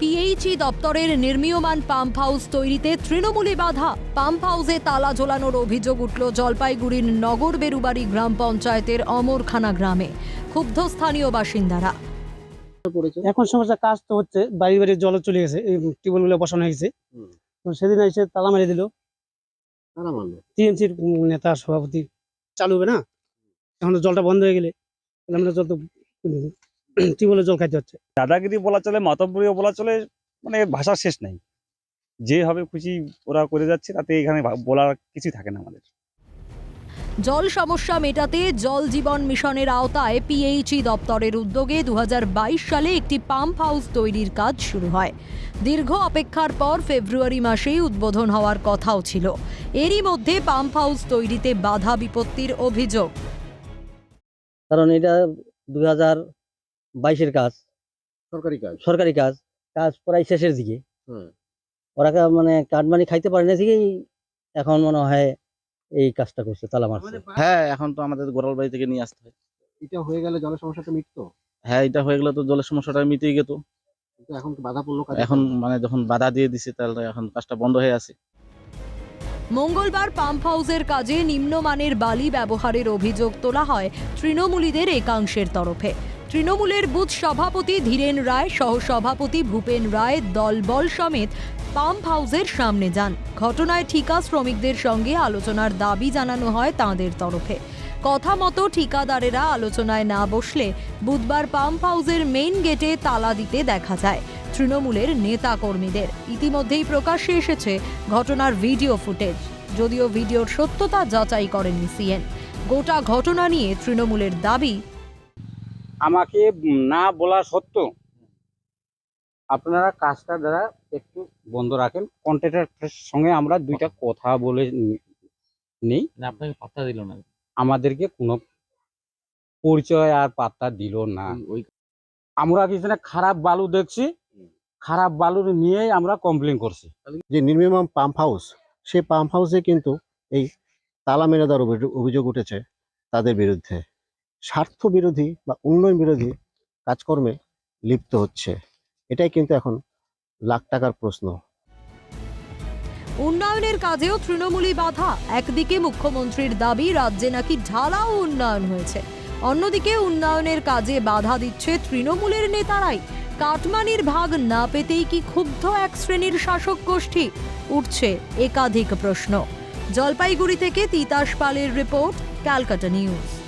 PHE দপ্তরের নির্মীয়মান pump house তৈরিতে তৃণমূলী বাধা। পাম্প হাউসে তালা ঝোলানোর অভিযোগ উঠল জলপাইগুড়ির নগর বেরুবাড়ি গ্রাম পঞ্চায়েতের অমরখানা গ্রামে। ক্ষুব্ধ স্থানীয় বাসিন্দারা। এখন সমস্যা কাজ তো হচ্ছে বাড়ি বাড়ি জল চলে গেছে এই টিউবওয়েলগুলো বসানো হয়েছে। তো সেদিন এসে তালা মারি দিল। টিএমসির নেতা সভাপতি চালু হবে না? এখন তো জলটা বন্ধ হয়ে গেলে। আমরা যত টিউবওয়েলের জল খাইতে হচ্ছে। দাদাগিরি বলা চলে মাতব্বরীও বলা চলে মানে ভাষার শেষ নাই। যেভাবে খুশি ওরা করে যাচ্ছে তাতে এখানে বলার কিছুই থাকে না আমাদের। জল সমস্যা মেটাতে জল জীবন মিশনের আওতায় পিএইচই দপ্তরের উদ্যোগে দুহাজার বাইশ সালে একটি পাম্প হাউস তৈরির কাজ শুরু হয়। দীর্ঘ অপেক্ষার পর ফেব্রুয়ারি মাসেই উদ্বোধন হওয়ার কথাও ছিল। এরই মধ্যে পাম্প হাউস তৈরিতে বাধা বিপত্তির অভিযোগ। কারণ এটা দুই হাজার বাইশের কাজ। সরকারি কাজ? সরকারি কাজ। কাজ প্রায় শেষের দিকে। ওরা মানে কাটমানি খাইতে পারে না থেকেই এখন মনে হয় এই কাজটা করছে তালা মারছে। হ্যাঁ এখন তো আমাদের গোড়াল বাড়ি থেকে নিয়ে আসতে হয়। এটা হয়ে গেলে জলের সমস্যাটা মিটতো? হ্যাঁ এটা হয়ে গেলে তো জলের সমস্যাটা মিটেই যেত কিন্তু এখন তো বাধা পড়ল এখন মানে যখন বাধা দিয়ে দিছে তাহলে এখন কাজটা বন্ধ হয়ে আছে। মঙ্গলবার পাম্প হাউসের কাজে নিম্নমানের বালি ব্যবহারের অভিযোগ তোলা হয় তৃণমূলীদের একাংশের তরফে। তৃণমূলের বুথ সভাপতি ধীরেন রায় সহ সভাপতি ভূপেন রায় দলবল সমেত পাম্প হাউসের সামনে যান। ঘটনায় ঠিকা শ্রমিকদের সঙ্গে আলোচনার দাবি জানানো হয় তাঁদের তরফে। কথা মতো ঠিকাদারেরা আলোচনায় না বসলে বুধবার পাম্প হাউসের মেইন গেটে তালা দিতে দেখা যায় তৃণমূলের নেতা কর্মীদের ইতিমধ্যেই প্রকাশ্যে এসেছে ঘটনার ভিডিও ফুটেজ। যদিও ভিডিওর সত্যতা যাচাই করেনি সিএন। গোটা ঘটনা নিয়ে তৃণমূলের দাবি আমাকে না বলা সত্ত্বেও আপনারা কাজটা দ্বারা একটু বন্ধ রাখেন। কন্ট্রাক্টরের সঙ্গে আমরা দুইটা কথা বলে নেই। না আপনাকে পাত্তা দিল না। আমাদেরকে কোনো পরিচয় আর পাত্তা দিল না। ওই- আমরা কিছু না খারাপ বালু দেখছি। খারাপ বালু নিয়েই আমরা কমপ্লেন করছি। যে নির্মিমাম পাম্প হাউস সেই পাম্প হাউসে কিন্তু এই তালা মেরে দেওয়ার অভিযোগ- অভিযোগ উঠেছে তাদের বিরুদ্ধে। স্বার্থ বিরোধী বা উন্নয়ন বিরোধী কাজকর্মে লিপ্ত হচ্ছে। এটাই কিন্তু এখন লাখ টাকার প্রশ্ন। উন্নয়নের কাজেও তৃণমূলই বাধা। একদিকে মুখ্যমন্ত্রীর দাবি, রাজ্যে নাকি ঢালাও উন্নয়ন হয়েছে। অন্যদিকে উন্নয়নের কাজে বাধা দিচ্ছে তৃণমূলের নেতারাই। কাটমানির ভাগ না পেতেই কি ক্ষুব্ধ এক শ্রেণির শাসক গোষ্ঠী? উঠছে একাধিক প্রশ্ন। জলপাইগুড়ি থেকে তিতাস পালের রিপোর্ট, ক্যালকাটা নিউজ।